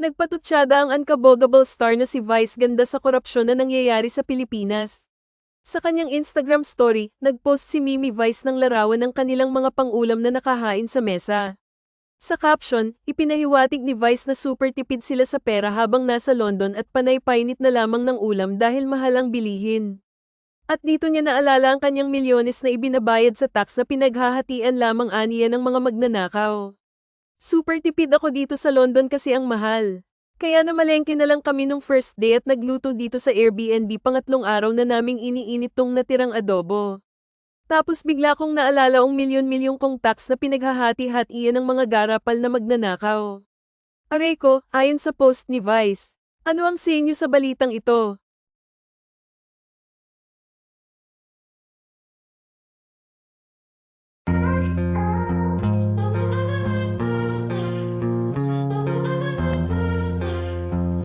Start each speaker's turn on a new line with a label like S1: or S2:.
S1: Nagpatutsada ang unkabogable star na si Vice ganda sa korupsyon na nangyayari sa Pilipinas. Sa kanyang Instagram story, nagpost si Mimi Vice ng larawan ng kanilang mga pangulam na nakahain sa mesa. Sa caption, ipinahiwatig ni Vice na super tipid sila sa pera habang nasa London at panay-painit na lamang ng ulam dahil mahal ang bilihin. At dito niya naalala ang kanyang milyones na ibinabayad sa tax na pinaghahatian lamang aniya ng mga magnanakaw. Super tipid ako dito sa London kasi ang mahal. Kaya namalengke na lang kami nung first day at nagluto dito sa Airbnb pangatlong araw na naming iniinit tong natirang adobo. Tapos bigla kong naalala ang milyon-milyong kong tax na pinaghahati-hatian ng mga garapal na magnanakaw. Aray ko, ayon sa post ni Vice. Ano ang sa inyo sa balitang ito?